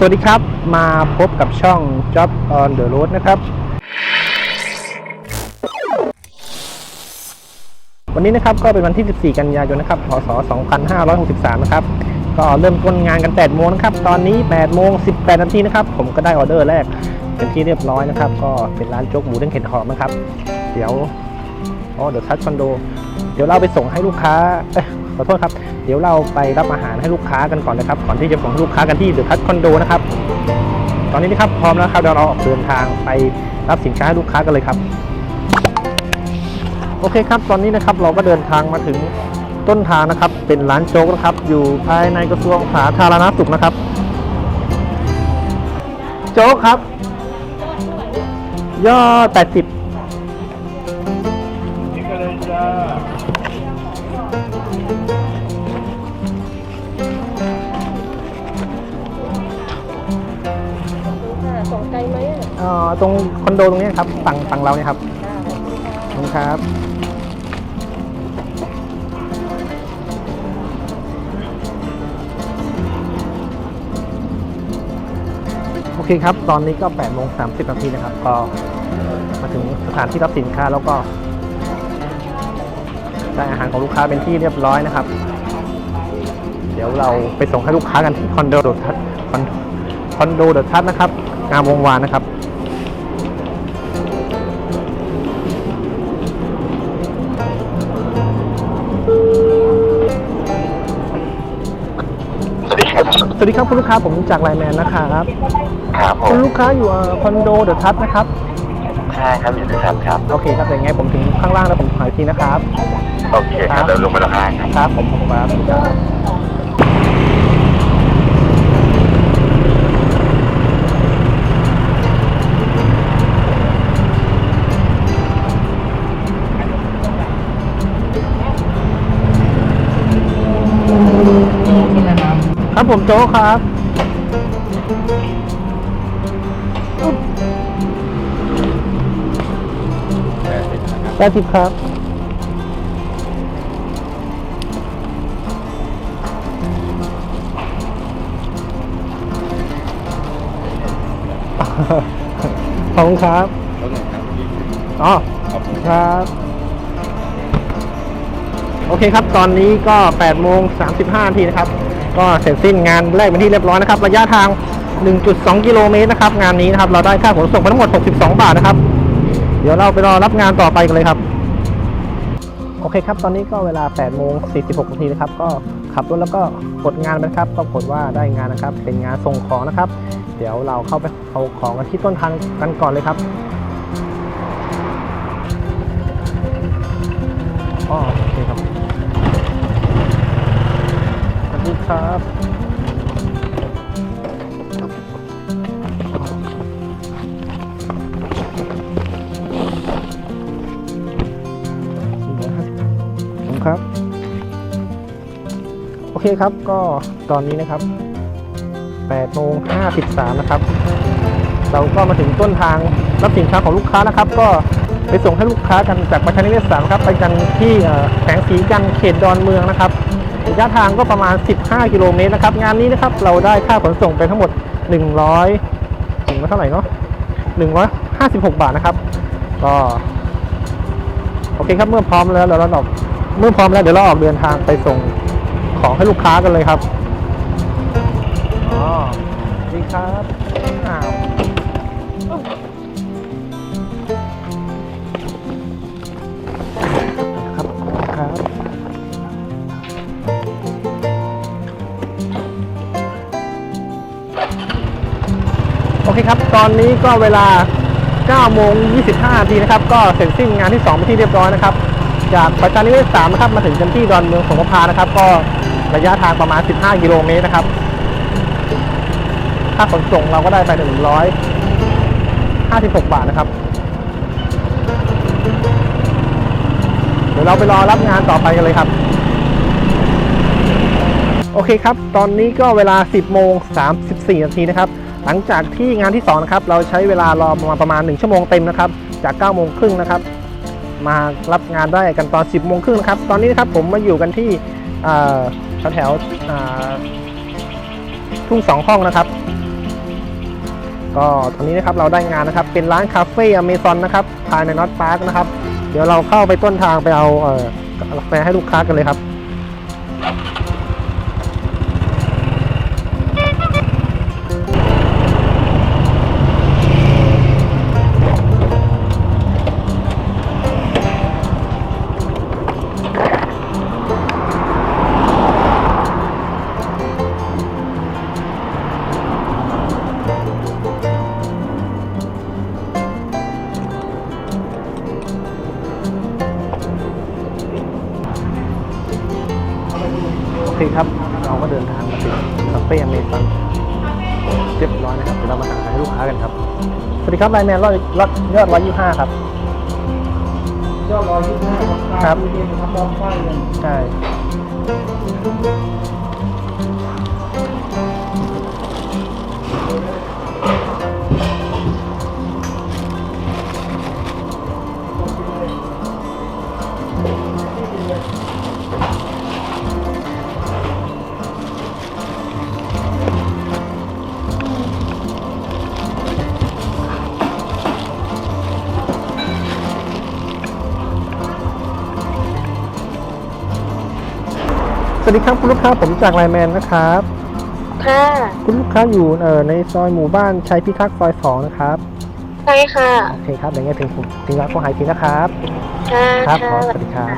สวัสดีครับ มาพบกับช่อง Job on the Road นะครับ วันนี้นะครับก็เป็นวันที่ 14 กันยายนนะครับพศ 2563 นะครับ ก็เริ่มต้นงานกัน 8 โมงนะครับ ตอนนี้ 8 โมง 18 นาทีนะครับ ผมก็ได้ออเดอร์แรก เป็นที่เรียบร้อยนะครับ ก็เป็นร้านโจ๊กหมูเด้งเข็ดหอมนะครับ เดี๋ยวอ๋อเดี๋ยวทัชคอนโด เดี๋ยวเราไปส่งให้ลูกค้า ขอโทษครับ เดี๋ยวเราไปรับอาหารให้ลูกค้ากันก่อนนะครับ ก่อนที่จะส่งลูกค้ากันที่เดอะทัชคอนโดนะครับ ตอนนี้นะครับพร้อมแล้วครับเดี๋ยวเราออกเดินทางไปรับสินค้าให้ลูกค้ากันเลยครับ โอเคครับ ตอนนี้นะครับเราก็เดินทางมาถึงต้นทางนะครับ เป็นร้านโจ๊กนะครับ อยู่ภายในกระทรวงสาธารณสุขนะครับ โจ๊กครับ ย่อ80 ตรงคอนโดตรงนี้ครับฝั่งฝั่งเราเนี่ยครับขอบคุณครับโอเคครับ ตอนนี้ก็8โมง30นาทีนะครับ ก็มาถึงสถานที่รับสินค้าแล้วก็ได้อาหารของลูกค้าเป็นที่เรียบร้อยนะครับ เดี๋ยวเราไปส่งให้ลูกค้ากันที่คอนโดเดอะทัศคอนคอนโดเดอะทัศนะครับ งามวงวานนะครับ สดีครับสวัสดีครับคุณลูกค้าผมจากไลน์แมนนะครับครับผคุมณลูกค้าอยู่เอ่อคอนโดเดอะทัศนะครับ ใช่ครับอยู่ในครับครับโอเคครับอย่างไงผมถึงข้างล่างแล้วผมขายทีนะครับ โอเคครับเดี๋ยวลงไปละห้างครับ ครับผมผมครับครับ ผมโจ๊กครับแปดสิบครับ ขอบคุณครับอ๋อ ขอบคุณครับ โอเคครับ ตอนนี้ก็8โมง35นาทีนะครับ ก็เสร็จสิ้นงานแรกเป็นที่เรียบร้อยนะครับ ระยะทาง 1.2 กิโลเมตรนะครับ งานนี้นะครับ เราได้ค่าขนส่งไปทั้งหมด 62 บาทนะครับ เดี๋ยวเราไปรอรับงานต่อไปกันเลยครับ โอเคครับ ตอนนี้ก็เวลา 8 โมง 46 นาทีนะครับ ก็ขับรถแล้วก็กดงานไปนะครับ ก็ผลว่าได้งานนะครับ เป็นงานส่งของนะครับ เดี๋ยวเราเข้าไปเอาของกันที่ต้นทางกันก่อนเลยครับอ๋อ ครับครับผมครับโอเคครับก็ตอนนี้นะครับ8โมง53นะครับ เราก็มาถึงต้นทางรับสินค้าของลูกค้านะครับ ก็ไปส่งให้ลูกค้ากันจากประชานิเวศสามครับ ไปกันที่แสงสีกันเขตดอนเมืองนะครับ ระยะทางก็ประมาณ 15 กิโลเมตรนะครับ งานนี้นะครับเราได้ค่าขนส่งไปทั้งหมด 100ถึงเท่าไหร่เนาะ156 บาทนะครับ ก็โอเคครับเมื่อพร้อมแล้วเราเราออกเมื่อพร้อมแล้วเดี๋ยวเราออกเดินทางไปส่งของให้ลูกค้ากันเลยครับอ๋อสวัสดีครับ เคครับ ตอนนี้ก็เวลา9โมง25นาทีนะครับ ก็เสร็จสิ้นงานที่2ไปที่เรียบร้อยนะครับ จากประชานิเวศ3นะครับ มาถึงกันที่ดอนเมืองสงขลานะครับ ก็ระยะทางประมาณ 15 กิโลเมตรนะครับ ค่าขนส่งเราก็ได้ไป 156 บาทนะครับ เดี๋ยวเราไปรอรับงานต่อไปกันเลยครับโอเคครับ ตอนนี้ก็เวลา 10 โมง 34 นาทีนะครับ หลังจากที่งานที่2นะครับเราใช้เวลารอมาประมาณ 1 ชั่วโมงเต็มนะครับ จาก9โมงครึ่งนะครับ มารับงานได้กันตอน 10โมงครึ่งนะครับ ตอนนี้นะครับผมมาอยู่กันที่แถวแถวๆทุ่งสองห้องนะครับ ก็ตอนนี้นะครับเราได้งานนะครับ เป็นร้านคาเฟ่อเมซอนนะครับภายในน็อตพาร์คนะครับ เดี๋ยวเราเข้าไปต้นทางไปเอาเออกาแฟให้ลูกค้ากันเลยครับ เคครับ เราก็เดินทางมาถึงคาเฟ่อเมซอนเรียบร้อยนะครับเดี๋ยวเรามาหาให้ลูกค้ากันครับ สวัสดีครับไลน์แมนรอดรอดยอดร้อยยี่ห้าครับยอดร้อยยี่สิบห้าครับเย็นครับรอบฝ้ายเลยใช่ วัสดีครับคุณลูกค้าผมจากไลน์แมนนะครับ ค่ะ คุณลูกค้าอยู่เอ่อในซอยหมู่บ้านชัยพิทักษ์ซอยสองนะครับใช่ค่ะโอเคครับเดี๋ยวไงถึงผมถึงร้านโคหายทีนะครับ ค่ะครับค่ะขอสวัสดีครับ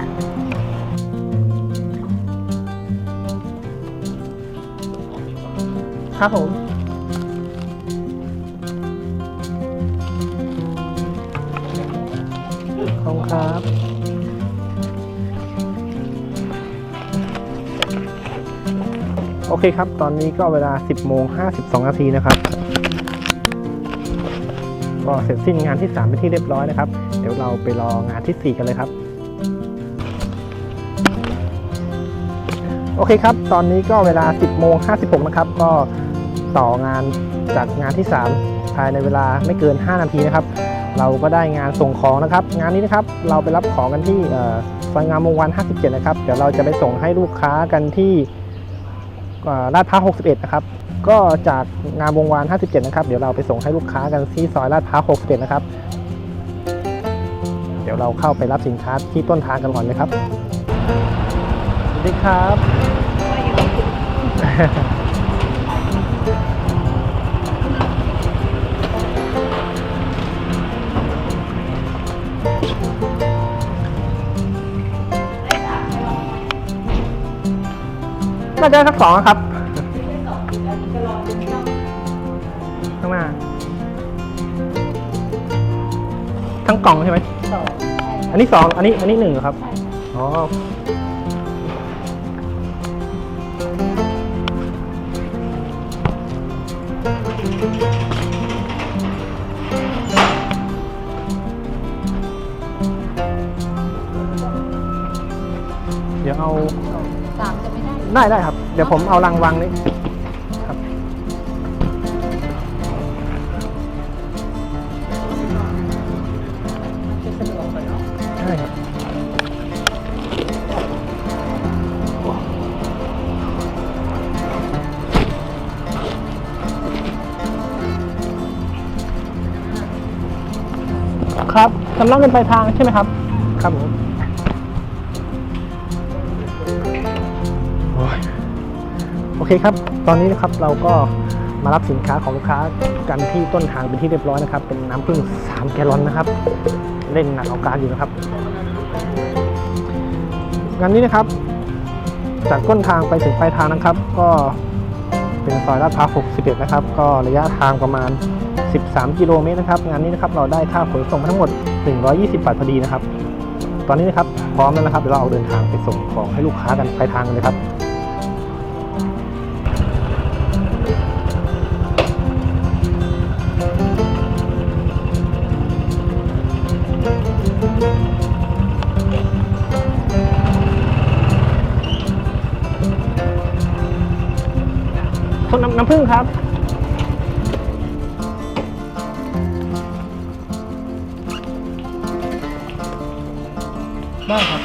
ครับผมขอบคุณครับ โอเคครับ ตอนนี้ก็เวลา 10โมง52 นาทีนะครับ ก็เสร็จสิ้นงานที่ 3 เป็นที่เรียบร้อยนะครับ เดี๋ยวเราไปรองานที่ 4 กันเลยครับ โอเคครับ ตอนนี้ก็เวลา 10โมง56 นะครับ ก็ต่องานจากงานที่ 3 ภายในเวลาไม่เกิน 5 นาทีนะครับ เราก็ได้งานส่งของนะครับ งานนี้นะครับ เราไปรับของกันที่เอ่อซอยงามวงวาน57 นะครับ เดี๋ยวเราจะไปส่งให้ลูกค้ากันที่ ลาดพร้าว61 นะครับ ก็จากงามวงวาน 57 นะครับ เดี๋ยวเราไปส่งให้ลูกค้ากันที่ซอยลาดพร้าว61 นะครับ เดี๋ยวเราเข้าไปรับสินค้าที่ต้นทางกันก่อนเลยครับ สวัสดีครับ ได้สักสองครับข้างหน้าทั้งกล่องใช่ไหมอันนี้สองอันนี้อันนี้หนึ่งครับอ๋อเดี๋ยวเอา ได้ได้ครับ เดี๋ยวผมเอารังวางนี้ครับ ใช่ครับครับสำรองเงินปลายทางใช่ไหมครับ ครับผม เคครับ ตอนนี้นะครับเราก็มารับสินค้าของลูกค้ากันที่ต้นทางเป็นที่เรียบร้อยนะครับ เป็นน้ำผึ้ง3 แกลลอนนะครับ เล่นหนักเอาการอยู่นะครับ งานนี้นะครับ จากต้นทางไปถึงปลายทางนะครับ ก็เป็นซอยลาดพร้าว61 นะครับ ก็ระยะทางประมาณ 13 กิโลเมตรนะครับ งานนี้นะครับเราได้ค่าขนส่งทั้งหมด 120 บาทพอดีนะครับ ตอนนี้นะครับพร้อมแล้วนะครับเดี๋ยวเราเอาเดินทางไปส่งของให้ลูกค้ากันปลายทางกันเลยครับ ต้นน้ำน้ำผึ้งครับ ได้ครับ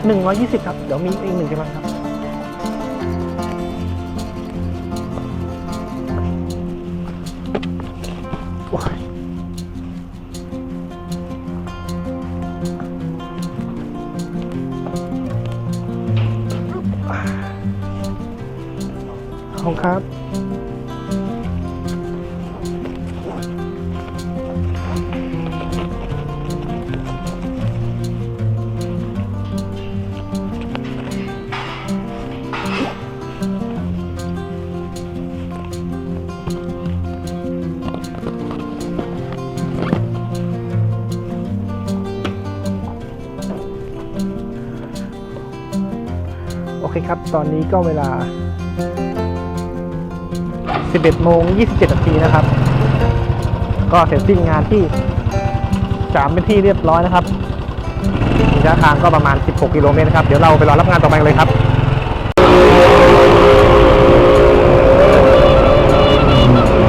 คหนึ่งร้อยยี่สิบครับ เดี๋ยวมีอีกหนึ่งกำลังครับ ขอบครับโอเคครับ ตอนนี้ก็เวลา 11โมง27นาทีนะครับ ก็เสร็จสิ้นงานที่สามเป็นที่เรียบร้อยนะครับระยะทางก็ประมาณ 16 กิโลเมตรนะครับ เดี๋ยวเราไปรอรับงานต่อไปเลยครับ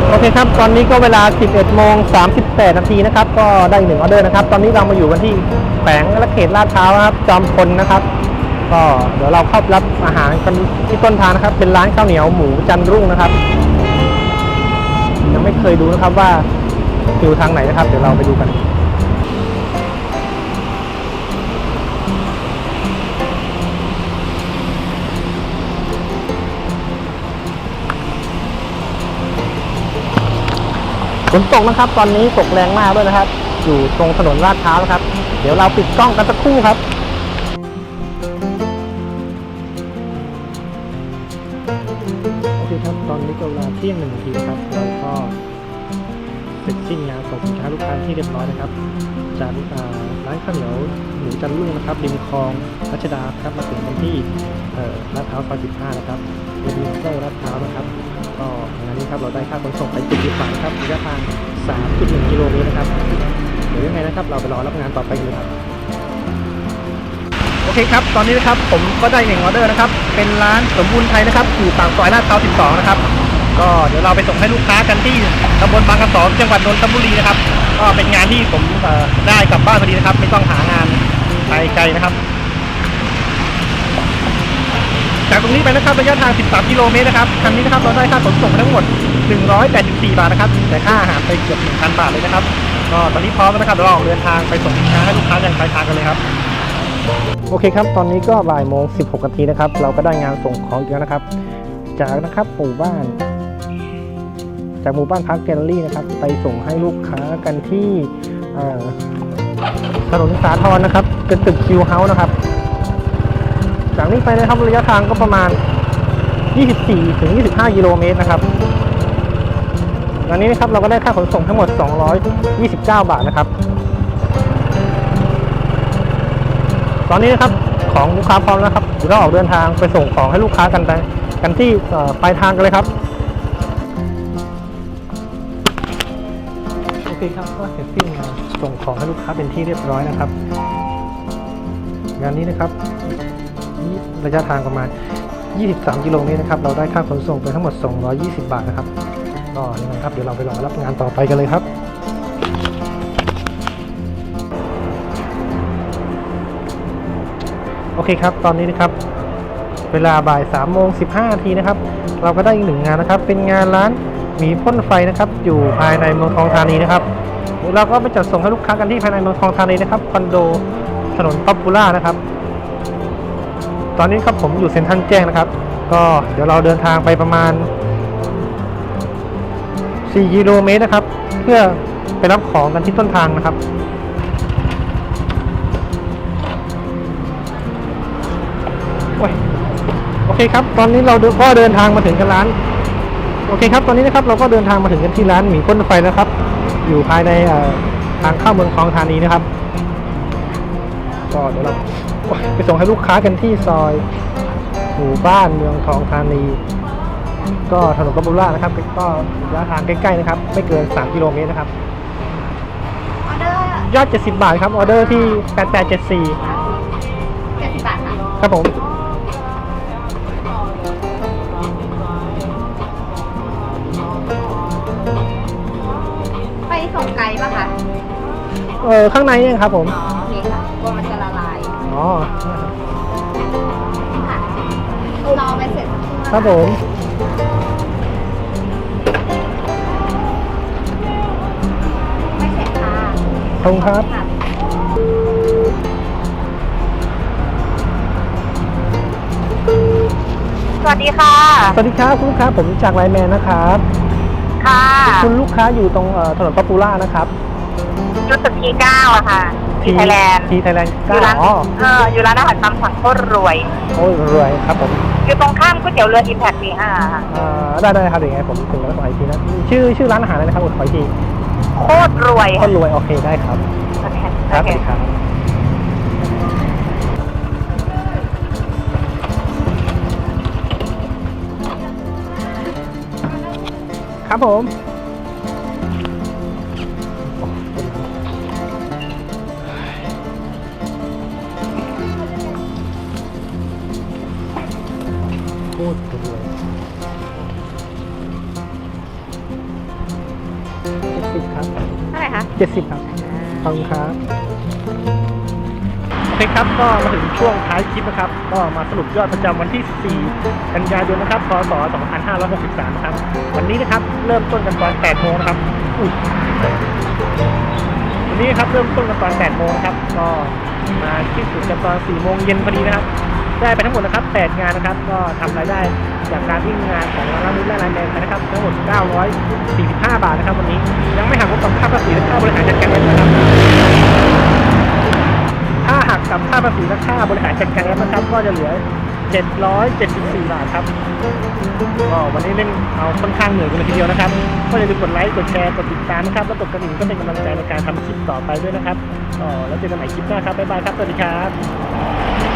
โอเคครับ ตอนนี้ก็เวลา 11โมง38 นาทีนะครับ ก็ได้หนึ่งออเดอร์นะครับ ตอนนี้เรามาอยู่กันที่แฝงและเขตลาดพร้าวนะครับ จอมพลนะครับ ก็เดี๋ยวเราเข้ารับอาหารกันที่ต้นทางนะครับ เป็นร้านข้าวเหนียวหมูจันรุ่งนะครับ เคยดูนะครับว่าอยู่ทางไหนนะครับ เดี๋ยวเราไปดูกันฝนตกนะครับ ตอนนี้ตกแรงมากด้วยนะครับ อยู่ตรงถนนลาดพร้าวนะครับ เดี๋ยวเราปิดกล้องกันสักครู่ครับโอเคครับ ตอนนี้ก็เวลาเที่ยงหนึ่งนาทีครับ ร็จสิ้นงานส่งสินค้าลูกค้าที่เรียบร้อยนะครับ จากร้านข้าวเหนียวหมูจันรุ่งนะครับริมคลองรัชดาครับมาถึงกันที่ลาดพร้าวซอย15นะครับเป็นมิสเตอร์ลาดพร้าวนะครับ ก็งานนี้ครับเราได้ค่าขนส่งไป70บาทครับระยะทาง 3.1 กิโลเมตรนะครับเดี๋ยวยังไงนะครับ เราไปรอรับงานต่อไปกันเลยครับโอเคครับ ตอนนี้นะครับผมก็ได้หนึ่งออเดอร์นะครับ เป็นร้านสมบูรณ์ไทยนะครับ อยู่ปากซอยลาดพร้าว 12 นะครับ ก็เดี๋ยวเราไปส่งให้ลูกค้ากันที่ตำบลบางกระสอจังหวัดนนทบุรีนะครับ ก็เป็นงานที่ผมได้กลับบ้านพอดีนะครับ ไม่ต้องหางานไปไกลนะครับ จากตรงนี้ไปนะครับระยะทาง 13 กิโลเมตรนะครับคันนี้นะครับเราได้ค่าขนส่งทั้งหมด 184 บาทนะครับ แต่ค่าอาหารไปเกือบ 1,000 บาทเลยนะครับก็ตอนนี้พร้อมแล้วนะครับเดี๋ยวเราออกเดินทางไปส่งสินค้าให้ลูกค้าอย่างปลายทางกันเลยครับ โอเคครับ ตอนนี้ก็บ่ายโมง 16นาทีนะครับ เราก็ได้งานส่งของอีกแล้วนะครับ จากนะครับหมู่บ้าน จากหมู่บ้านพักแกลเลอรี่นะครับ ไปส่งให้ลูกค้ากันที่ถนนสาทรนะครับเป็นตึกคิวเฮาส์นะครับ จากนี้ไปนะครับระยะทางก็ประมาณ 24 ถึง 25 กิโลเมตรนะครับอันนี้นะครับเราก็ได้ค่าขนส่งทั้งหมด 229 บาทนะครับ ตอนนี้นะครับของลูกค้าพร้อมแล้วครับเดี๋ยวเราออกเดินทางไปส่งของให้ลูกค้ากันไป กันที่ปลายทางกันเลยครับ เคครับก็เสร็จสิ้นงานส่งของให้ลูกค้าเป็นที่เรียบร้อยนะครับ งานนี้นะครับระยะทางประมาณ 23 กิโลเมตรนะครับ เราได้ค่าขนส่งไปทั้งหมด 220 บาทนะครับก็ยังไงครับ เดี๋ยวเราไปรอรับงานต่อไปกันเลยครับโอเคครับ ตอนนี้นะครับ เวลาบ่าย3โมง15นาทีนะครับ เราก็ได้อีกหนึ่งงานนะครับ เป็นงานร้าน มีพ่นไฟนะครับ อยู่ภายในเมืองทองธานีนะครับเดี๋ยวเราก็ไปจัดส่งให้ลูกค้ากันที่ภายในเมืองทองธานีนะครับคอนโดถนนป๊อปปูล่านะครับ ตอนนี้ครับผมอยู่เซ็นทรัลแจ้งนะครับ ก็เดี๋ยวเราเดินทางไปประมาณ 4 กิโลเมตรนะครับ เพื่อไปรับของกันที่ต้นทางนะครับโอ้ยโอเคครับ ตอนนี้เราก็เดินทางมาถึงกันร้าน โอเคครับตอนนี้นะครับเราก็เดินทางมาถึงกันที่ร้านหมีพ่นไฟนะครับ อยู่ภายในเอ่อทางเข้าเมืองทองธานีนะครับ ก็เดี๋ยวเราโอ้ยไปส่งให้ลูกค้ากันที่ซอยหมู่บ้านเมืองทองธานี ก็ถนนกัมพูล่านะครับ ก็ระยะทางใกล้ๆนะครับ ไม่เกิน 3 กิโลเมตรนะครับออเดอร์ยอด 70 บาทครับ ออเดอร์ที่ 8874เจ็ดสิบบาทค่ะครับผม เออข้างในเนี่ยครับผมอ๋อโอเคค่ะกลัวมันจะละลายอ๋อค่ะรอไปเสร็จครับผมไม่เสร็จค่ะขอบคุณครับค่ะสวัสดีค่ะ สวัสดีครับคุณลูกค้าผมจากไลน์แมนนะครับ ค่ะ คุณลูกค้าอยู่ตรงเอ่อถนนป๊อปปูล่านะครับ จุดสุดที่เก้าอะค่ะที่ไทยแลนด์ทีไทยแลนด์อเก้ายู่ร้านอ๋อเอออยู่ร้านอาหารตามสั่งโคตรรวย โอ้ยรวยครับผมอยู่ตรงข้ามก๋วยเตี๋ยวเรืออิมแพคปีห้าค่ะอ่าได้ได้ครับเดี๋ยวยังไงผมถึงแล้วขออีกทีนะชื่อชื่อร้านอาหารอะไรนะครับขออีกทีโคตรรวยก็รวยโอเคได้ครับโอเคครัโอบสเค วัสดีครับครับผม 70 ครับขอบคุณครับโอเคครับก็มาถึงช่วงท้ายคลิปนะครับ ก็มาสรุปยอดประจำวันที่ 4 กันยายนนะครับพศ2563นะครับ วันนี้นะครับเริ่มต้นกันตอน8โมงนะครับวันนี้ครับเริ่มต้นกันตอน8โมงครับ ก็มาที่สุดกันตอน4โมงเย็นพอดีนะครับ ได้ไปทั้งหมดนะครับ 8 งานนะครับ ก็ทำรายได้จากการวิ่งงานของร้านรุ่นและรายแดงไปนะครับ ทั้งหมด 945 บาทนะครับวันนี้ ยังไม่หักงบกับค่าภาษีและค่าบริหารจัดการเงินนะครับ ถ้าหักกับค่าภาษีและค่าบริหารจัดการนะครับ ก็จะเหลือ 774 บาทครับ ก็วันนี้เล่นเอาค่อนข้างเหนื่อยกันเลยทีเดียวนะครับ ก็อย่าลืมกดไลค์ กดแชร์ กดติดตามนะครับ แล้วกดกระดิ่งก็เป็นกำลังใจในการทำคลิปต่อไปด้วยนะครับก็แล้วเจอกันใหม่คลิปหน้าครับ บ๊ายบายครับ สวัสดีครับ